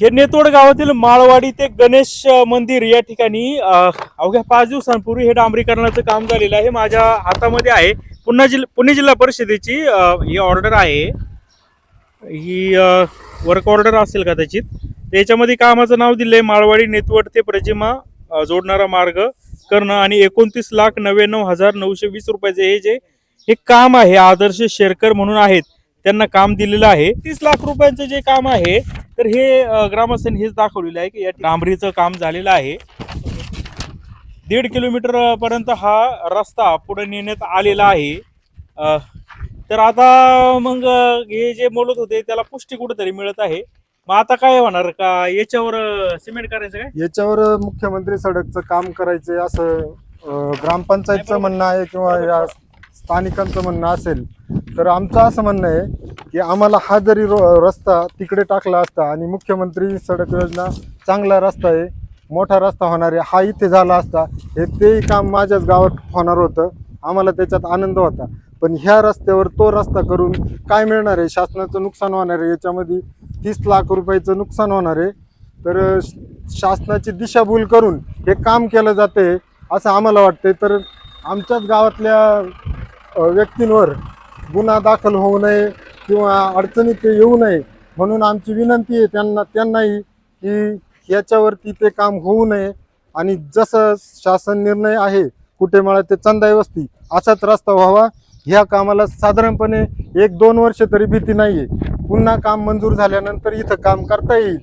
हे नेतोड गावातील माळवाडी ते गणेश मंदिर या ठिकाणी अवघ्या पाच दिवसांपूर्वी हे डांबरीकरणाचं काम झालेलं आहे. माझ्या हातामध्ये आहे. पुन्हा जिल्हा पुणे जिल्हा परिषदेची ही ऑर्डर आहे. ही वर्क ऑर्डर असेल कदाचित त्याच्यामध्ये कामाचं नाव दिलंय माळवाडी नेतवड ते प्रजिमा जोडणारा मार्ग करणं आणि एकोणतीस लाख नव्याण्णव हजार नऊशे वीस रुपयाचे हे जे हे काम आहे आदर्श शेरकर म्हणून आहेत. त्यांना काम दिलेलं आहे. तीस लाख रुपयांचं जे काम आहे तर हे ग्रामस्थांनी हेच दाखवलेलं आहे की या डांबरीचं काम झालेलं आहे. दीड किलोमीटर पर्यंत हा रस्ता पुढे नेण्यात आलेला आहे. तर आता मग हे जे बोलत होते त्याला पुष्टी कुठेतरी मिळत आहे. मग आता काय होणार? का याच्यावर सिमेंट करायचं काय? याच्यावर मुख्यमंत्री सडकचं काम करायचे असं ग्रामपंचायतचं म्हणणं आहे किंवा या स्थानिकांचं म्हणणं असेल तर आमचं असं म्हणणं आहे की आम्हाला हा जरी रो- रस्ता तिकडे टाकला असता आणि मुख्यमंत्री सडक योजना चांगला रस्ता आहे मोठा रस्ता होणार आहे हा इथे झाला असता हे तेही काम माझ्याच गावात होणार होतं आम्हाला त्याच्यात आनंद होता. पण ह्या रस्त्यावर तो रस्ता करून काय मिळणार आहे? शासनाचं नुकसान होणार आहे? याच्यामध्ये तीस लाख रुपयाचं नुकसान होणार आहे? तर शासनाची दिशाभूल करून हे काम केलं जाते असं आम्हाला वाटते तर आमच्याच गावातल्या व्यक्तींवर गुन्हा दाखल होऊ नये किंवा अडचणीत ते येऊ नये म्हणून आमची विनंती आहे त्यांना त्यांनाही की याच्यावरती ते काम होऊ नये आणि जसं शासन निर्णय आहे कुठे मला ते चंदाई वस्ती असाच रस्ता व्हावा. ह्या कामाला साधारणपणे एक दोन वर्ष तरी भीती नाहीये. पुन्हा काम मंजूर झाल्यानंतर इथं काम करता येईल.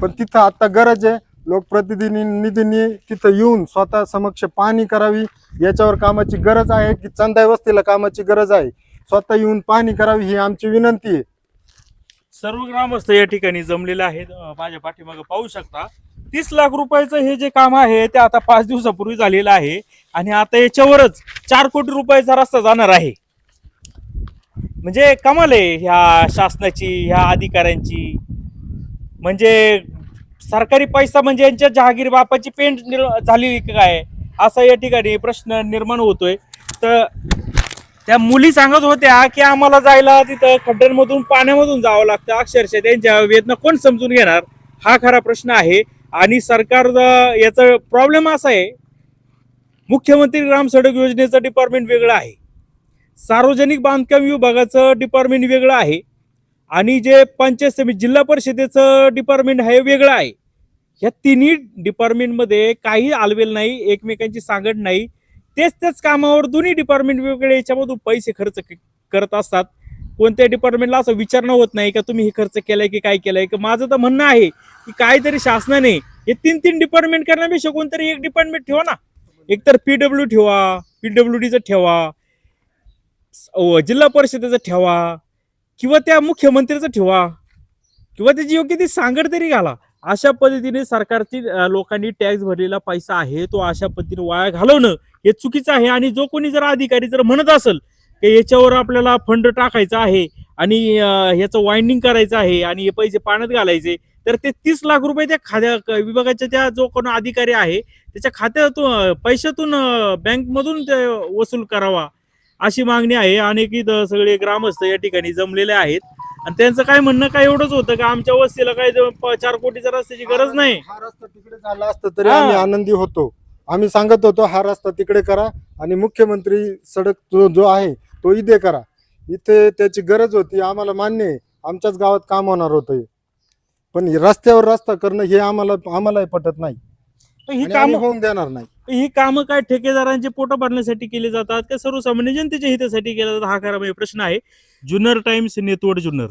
पण तिथं आता गरज आहे लोकप्रतिनिधींनी तिथं येऊन स्वतः समक्ष पाहणी करावी याच्यावर कामाची गरज आहे की चंदाई वस्तीला कामाची गरज आहे? स्वतः येऊन पाहणी करावी ही आमची विनंती आहे. सर्व ग्रामस्थ या ठिकाणी जमलेले आहेत. माझ्या पाठीमागे पाहू शकता तीस लाख रुपयाचं हे जे काम आहे ते आता पाच दिवसापूर्वी झालेलं आहे आणि आता याच्यावरच चार कोटी रुपयाचा रस्ता जाणार आहे. म्हणजे कमाल आहे ह्या शासनाची ह्या अधिकाऱ्यांची. म्हणजे सरकारी पैसा म्हणजे यांच्या जहागीर बापाची पेंट झाली की काय? असा या ठिकाणी प्रश्न निर्माण होतोय. तर त्या मुली सांगत होत्या की आम्हाला जायला तिथं खड्ड्यांमधून पाण्यामधून जावं लागतं. अक्षरशः त्यांच्या वेदना कोण समजून घेणार? हा खरा प्रश्न आहे. आणि सरकार याचा प्रॉब्लेम असा आहे मुख्यमंत्री ग्राम सडक योजनेचं डिपार्टमेंट वेगळं आहे. सार्वजनिक बांधकाम विभागाचं डिपार्टमेंट वेगळं आहे. आणि जे पंचायत समिती जिल्हा परिषदेचं डिपार्टमेंट आहे वेगळं आहे. ह्या तिन्ही डिपार्टमेंटमध्ये काही आलवेल नाही एकमेकांची सांगड नाही. तेच तेच कामावर दोन्ही डिपार्टमेंट वेगवेगळे याच्यामधून पैसे खर्च करत असतात. कोणत्या डिपार्टमेंटला असं विचारणं होत नाही का तुम्ही हे खर्च केलाय की काय केलंय? की माझं तर म्हणणं आहे की काहीतरी शासनाने हे तीन तीन डिपार्टमेंट करण्यापेक्षा कोणतरी एक डिपार्टमेंट ठेवा ना. एकतर पीडब्ल्यू ठेवा पीडब्ल्यू डीचं ठेवा जिल्हा परिषदेचं ठेवा किंवा त्या मुख्यमंत्र्याचं ठेवा. किंवा त्याची योग्य ती सांगड तरी घाला. अशा पद्धतीने सरकारची लोकांनी टॅक्स भरलेला पैसा आहे तो अशा पद्धतीने वाया घालवणं हे चुकीचं आहे. आणि जो कोणी जर अधिकारी जर म्हणत असेल की याच्यावर आपल्याला फंड टाकायचा आहे आणि याचं ह्याचं वाइंडिंग करायचं आहे आणि हे पैसे पाण्यात घालायचे तर ते तीस लाख रुपये त्या खात्या विभागाच्या त्या जो कोण अधिकारी आहे त्याच्या खात्यातून पैशातून बँकमधून ते वसूल करावा. अशी मागणी आहे. अनेक इथं सगळे ग्रामस्थ या ठिकाणी जमलेले आहेत. आणि त्यांचं काय म्हणणं काय एवढंच होतं का? आमच्या वस्तीला काय प- चार कोटीचा रस्त्याची गरज नाही. हा रस्ता तिकडे झाला असता तरी हा. आम्ही आनंदी होतो. आम्ही सांगत होतो हा रस्ता तिकडे करा आणि मुख्यमंत्री सडक जो जो आहे तो इथे करा. इथे त्याची गरज होती आम्हाला मान्य आहे. आमच्याच गावात काम होणार होतं हे. पण हे रस्त्यावर रस्ता करणं हे आम्हाला आम्हालाही पटत नाही. पण ही आणि आम्ही काम होऊन देणार नाही. ही कामं काय ठेकेदारांचे पोट भरण्यासाठी केली जातात का सर्वसामान्य जनतेच्या हितासाठी केले जातात? हा खरा म्हणजे प्रश्न आहे. जुन्नर टाइम्स नेतवड जुन्नर.